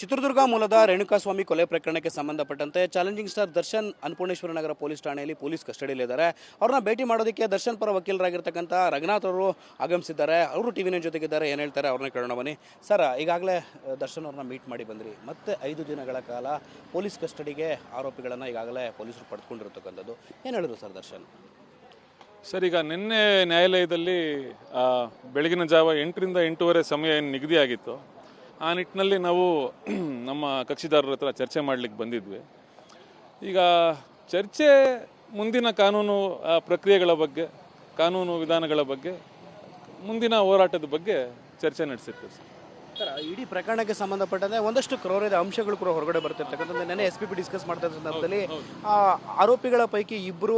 ಚಿತ್ರದುರ್ಗ ಮೂಲದ ರೇಣುಕಾಸ್ವಾಮಿ ಕೊಲೆ ಪ್ರಕರಣಕ್ಕೆ ಸಂಬಂಧಪಟ್ಟಂತೆ challenging star Darshan Annapoorneshwara Nagar police ಠಾಣೆಯಲ್ಲಿ ಪೊಲೀಸ್ ಕಸ್ಟಡಿಯಲ್ಲಿದ್ದಾರೆ ಅವ್ರನ್ನ ಭೇಟಿ ಮಾಡೋದಕ್ಕೆ ದರ್ಶನ್ ಪರ ವಕೀಲರಾಗಿರ್ತಕ್ಕಂಥ ರಘುನಾಥ್ ಅವರು ಆಗಮಿಸಿದ್ದಾರೆ. ಅವರು ಟಿವಿನ ಜೊತೆಗಿದ್ದಾರೆ. ಏನು ಹೇಳ್ತಾರೆ ಅವ್ರನ್ನ ಕೇಳೋಣ ಬನ್ನಿ. ಸರ್, ಈಗಾಗಲೇ ದರ್ಶನ್ ಅವ್ರನ್ನ ಮೀಟ್ ಮಾಡಿ ಬಂದ್ರಿ. ಮತ್ತೆ ಐದು ದಿನಗಳ ಕಾಲ ಪೊಲೀಸ್ ಕಸ್ಟಡಿಗೆ ಆರೋಪಿಗಳನ್ನು ಈಗಾಗಲೇ ಪೊಲೀಸರು ಪಡ್ಕೊಂಡಿರ್ತಕ್ಕಂಥದ್ದು. ಏನು ಹೇಳಿದ್ರು ಸರ್ ದರ್ಶನ್? ಸರ್, ಈಗ ನಿನ್ನೆ ನ್ಯಾಯಾಲಯದಲ್ಲಿ ಬೆಳಗಿನ ಜಾವ ಎಂಟರಿಂದ ಎಂಟೂವರೆ ಸಮಯ ಏನು ನಿಗದಿಯಾಗಿತ್ತು. ಆ ನಿಟ್ಟಿನಲ್ಲಿ ನಾವು ನಮ್ಮ ಕಕ್ಷಿದಾರರ ಹತ್ರ ಚರ್ಚೆ ಮಾಡಲಿಕ್ಕೆ ಬಂದಿದ್ವಿ. ಈಗ ಚರ್ಚೆ ಮುಂದಿನ ಕಾನೂನು ಪ್ರಕ್ರಿಯೆಗಳ ಬಗ್ಗೆ ಕಾನೂನು ವಿಧಾನಗಳ ಬಗ್ಗೆ ಮುಂದಿನ ಹೋರಾಟದ ಬಗ್ಗೆ ಚರ್ಚೆ ನಡೆಸಿರ್ತೀವಿ ಸರ್. ಸರ್ ಇಡೀ ಪ್ರಕರಣಕ್ಕೆ ಸಂಬಂಧಪಟ್ಟಂತೆ ಒಂದಷ್ಟು ಕ್ರೌರ್ಯದ ಅಂಶಗಳು ಕೂಡ ಹೊರಗಡೆ ಬರ್ತಿರ್ತಕ್ಕಂಥದ್ದು ನೆನೆ ಎಸ್ ಪಿ ಪಿ ಡಿಸ್ಕಸ್ ಮಾಡ್ತಾ ಇದ್ದ ಸಂದರ್ಭದಲ್ಲಿ ಆ, ಆರೋಪಿಗಳ ಪೈಕಿ ಇಬ್ಬರು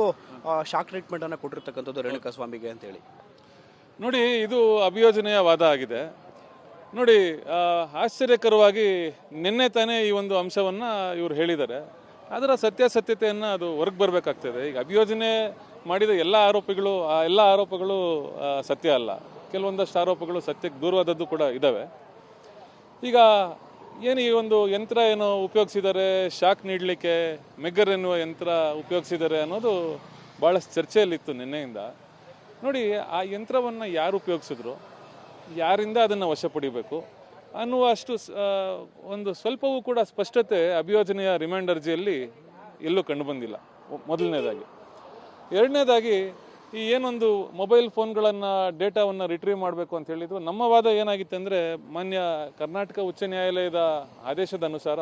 ಶಾಕ್ ಟ್ರೀಟ್ಮೆಂಟನ್ನು ಕೊಟ್ಟಿರ್ತಕ್ಕಂಥದ್ದು ರೇಣುಕಾ ಸ್ವಾಮಿಗೆ ಅಂತೇಳಿ. ನೋಡಿ ಇದು ಅಭಿಯೋಜನೆಯ ವಾದ ಆಗಿದೆ. ನೋಡಿ ಆಶ್ಚರ್ಯಕರವಾಗಿ ನಿನ್ನೆ ತಾನೇ ಈ ಒಂದು ಅಂಶವನ್ನು ಇವರು ಹೇಳಿದ್ದಾರೆ. ಅದರ ಸತ್ಯಾಸತ್ಯತೆಯನ್ನು ಅದು ಹೊರಗೆ ಬರಬೇಕಾಗ್ತದೆ. ಈಗ ಅಭಿಯೋಜನೆ ಮಾಡಿದ ಎಲ್ಲ ಆರೋಪಿಗಳು, ಆ ಎಲ್ಲ ಆರೋಪಗಳು ಸತ್ಯ ಅಲ್ಲ. ಕೆಲವೊಂದಷ್ಟು ಆರೋಪಗಳು ಸತ್ಯಕ್ಕೆ ದೂರವಾದದ್ದು ಕೂಡ ಇದ್ದಾವೆ ಈಗ ಏನು ಈ ಒಂದು ಯಂತ್ರ ಏನು ಉಪಯೋಗಿಸಿದ್ದಾರೆ? ಶಾಕ್ ನೀಡಲಿಕ್ಕೆ ಮೆಗ್ಗರ್ ಎನ್ನುವ ಯಂತ್ರ ಉಪಯೋಗಿಸಿದ್ದಾರೆ ಅನ್ನೋದು ಭಾಳಷ್ಟು ಚರ್ಚೆಯಲ್ಲಿತ್ತು ನಿನ್ನೆಯಿಂದ. ನೋಡಿ, ಆ ಯಂತ್ರವನ್ನು ಯಾರು ಉಪಯೋಗಿಸಿದ್ರು? ಯಾರಿಂದ ಅದನ್ನು ವಶಪಡಿಬೇಕು ಅನ್ನುವ ಅಷ್ಟು ಒಂದು ಸ್ವಲ್ಪವೂ ಕೂಡ ಸ್ಪಷ್ಟತೆ ಅಭಿಯೋಜನೆಯ ರಿಮೈಂಡ್ ಅರ್ಜಿಯಲ್ಲಿ ಎಲ್ಲೂ ಕಂಡುಬಂದಿಲ್ಲ ಮೊದಲನೇದಾಗಿ. ಎರಡನೇದಾಗಿ, ಈ ಏನೊಂದು ಮೊಬೈಲ್ ಫೋನ್ಗಳನ್ನು ಡೇಟಾವನ್ನು ರಿಟ್ರೀವ್ ಮಾಡಬೇಕು ಅಂತ ಹೇಳಿದ್ರು. ನಮ್ಮ ವಾದ ಏನಾಗಿತ್ತು ಅಂದರೆ, ಮಾನ್ಯ ಕರ್ನಾಟಕ ಉಚ್ಚ ನ್ಯಾಯಾಲಯದ ಆದೇಶದ ಅನುಸಾರ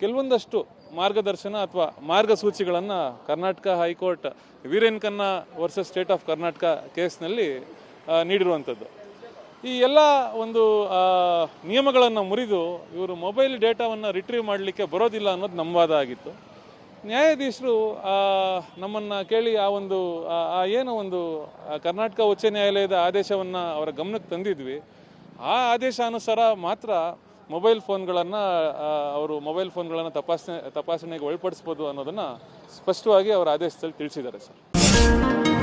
ಕೆಲವೊಂದಷ್ಟು ಮಾರ್ಗದರ್ಶನ ಅಥವಾ ಮಾರ್ಗಸೂಚಿಗಳನ್ನು ಕರ್ನಾಟಕ ಹೈಕೋರ್ಟ್ ವೀರೇನ್ ಕನ್ನ ವರ್ಸಸ್ ಸ್ಟೇಟ್ ಆಫ್ ಕರ್ನಾಟಕ ಕೇಸ್ನಲ್ಲಿ ನೀಡಿರುವಂಥದ್ದು ಈ ಎಲ್ಲ ಒಂದು ನಿಯಮಗಳನ್ನು ಮುರಿದು ಇವರು ಮೊಬೈಲ್ ಡೇಟಾವನ್ನು ರಿಟ್ರೀವ್ ಮಾಡಲಿಕ್ಕೆ ಬರೋದಿಲ್ಲ ಅನ್ನೋದು ನಮ್ಮ ವಾದ ಆಗಿತ್ತು. ನ್ಯಾಯಾಧೀಶರು ನಮ್ಮನ್ನು ಕೇಳಿ ಆ ಒಂದು, ಆ- ಏನು ಒಂದು ಕರ್ನಾಟಕ ಉಚ್ಚ ನ್ಯಾಯಾಲಯದ ಆದೇಶವನ್ನು ಅವರ ಗಮನಕ್ಕೆ ತಂದಿದ್ವಿ. ಆ ಆದೇಶಾನುಸಾರ ಮಾತ್ರ ಮೊಬೈಲ್ ಫೋನ್ಗಳನ್ನು ಅವರು ಮೊಬೈಲ್ ಫೋನ್ಗಳನ್ನು ತಪಾಸಣೆ, ತಪಾಸಣೆಗೆ ಒಳಪಡಿಸ್ಬೋದು ಅನ್ನೋದನ್ನು ಸ್ಪಷ್ಟವಾಗಿ ಅವರ ಆದೇಶದಲ್ಲಿ ತಿಳಿಸಿದ್ದಾರೆ ಸರ್.